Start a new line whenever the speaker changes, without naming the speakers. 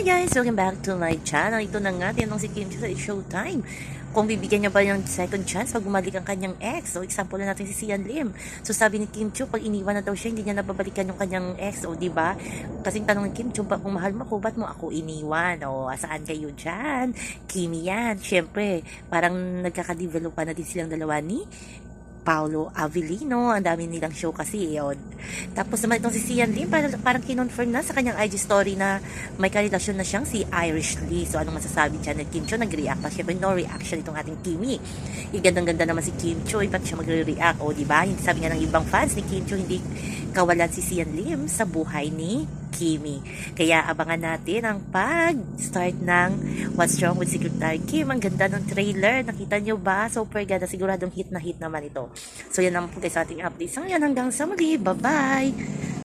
Hi guys! Welcome back to my channel. Ito na nga, tinanong si Kim sa Showtime. Kung bibigyan niya ba ng second chance pag bumalik ang kanyang ex. So, example na natin si Sian Lim. So, sabi ni Kim Chiu, pag iniwan na daw siya, hindi niya nababalikan yung kanyang ex. O, di ba? Kasing tanong ni Kim Chiu, kung mahal mo ako, ba't mo ako iniwan? O, saan kayo dyan? Kimi yan. Siyempre, parang nagkakadevelop pa na din silang dalawa ni Paolo Avellino. Ang dami nilang show kasi yun. Tapos naman itong si Sian Lim, parang, parang kinonfirm na sa kanyang IG story na may karelasyon na siyang si Irish Lee. So anong masasabi dyan na Kim Cho? Nag-react pa. Siyempre no reaction itong ating Kimi. Igandang-ganda naman si Kim Cho. Ba't siya magre-react? O diba? Sabi nga ng ibang fans ni Kim Cho, hindi kawalan si Sian Lim sa buhay ni Kimi. Kaya abangan natin ang pag-start ng What's Wrong with Secretary Kim. Ang ganda ng trailer. Nakita nyo ba? Super ganda. Siguradong hit na hit naman ito. So yan naman po guys ating update. So yan hanggang sa muli. Bye-bye!